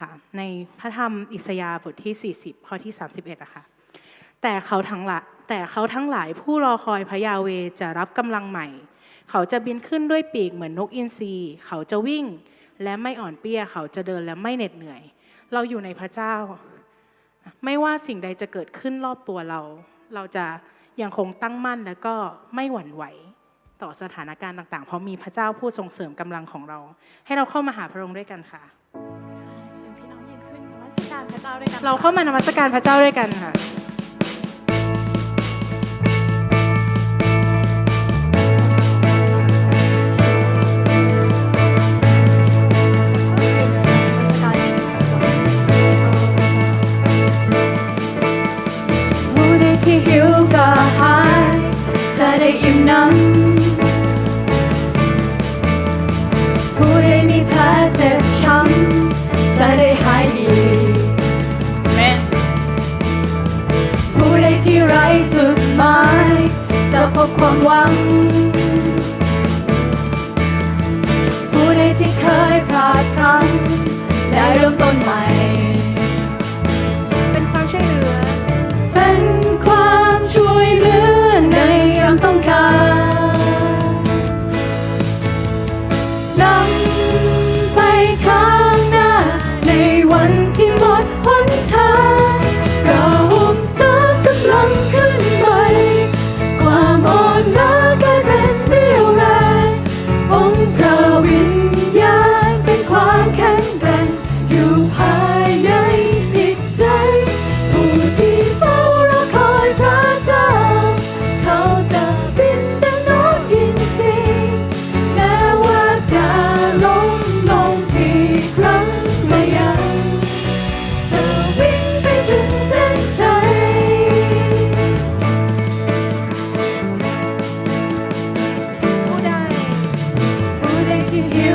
ค่ะในพระธรรมอิสยาห์บทที่ 40 ข้อที่ 31อะค่ะแต่เขาทั้งหลายแต่เขาทั้งหลายผู้รอคอยพระยาเวจะรับกำลังใหม่ เขาจะบินขึ้นด้วยปีกเหมือนนกอินทรีเขาจะวิ่งและไม่อ่อนเปี้ย เขาจะเดินและไม่เหน็ดเหนื่อย เราอยู่ในพระเจ้า ไม่ว่าสิ่งใดจะเกิดขึ้นรอบตัวเรา เราจะยังคงตั้งมั่นและก็ไม่หวั่นไหวต่อสถานการณ์ต่างๆ เพราะมีพระเจ้าผู้ทรงเสริมกำลังของเรา ให้เราเข้ามาหาพระองค์ด้วยกันค่ะ เจ้าด้วยกันเราเข้ามานมัสการพระเจ้าด้วยกันค่ะนมัสการในพระสงฆ์ผู้ใดที่หิวก็หายจะได้อิ่มน้ำผู้ใดมีแผลเจ็บ ที่ไร้จุดหมายจะพบความหวัง ผู้ใ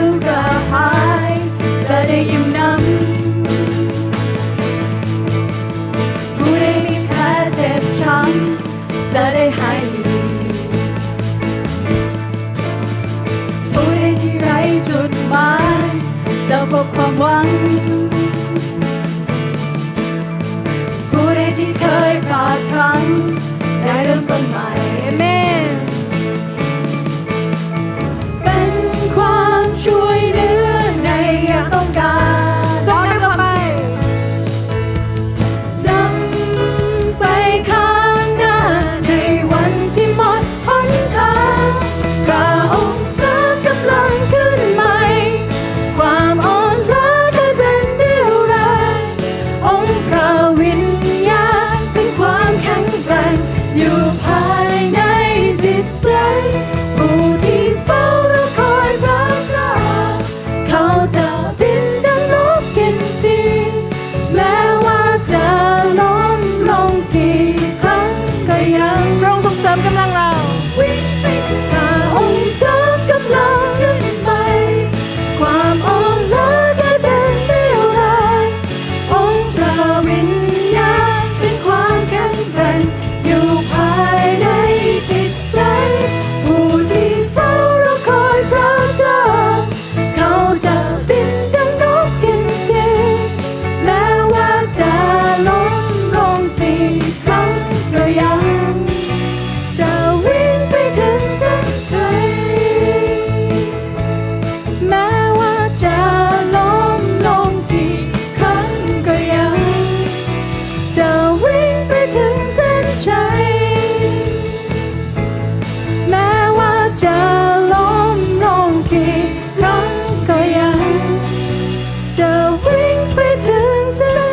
Shalom.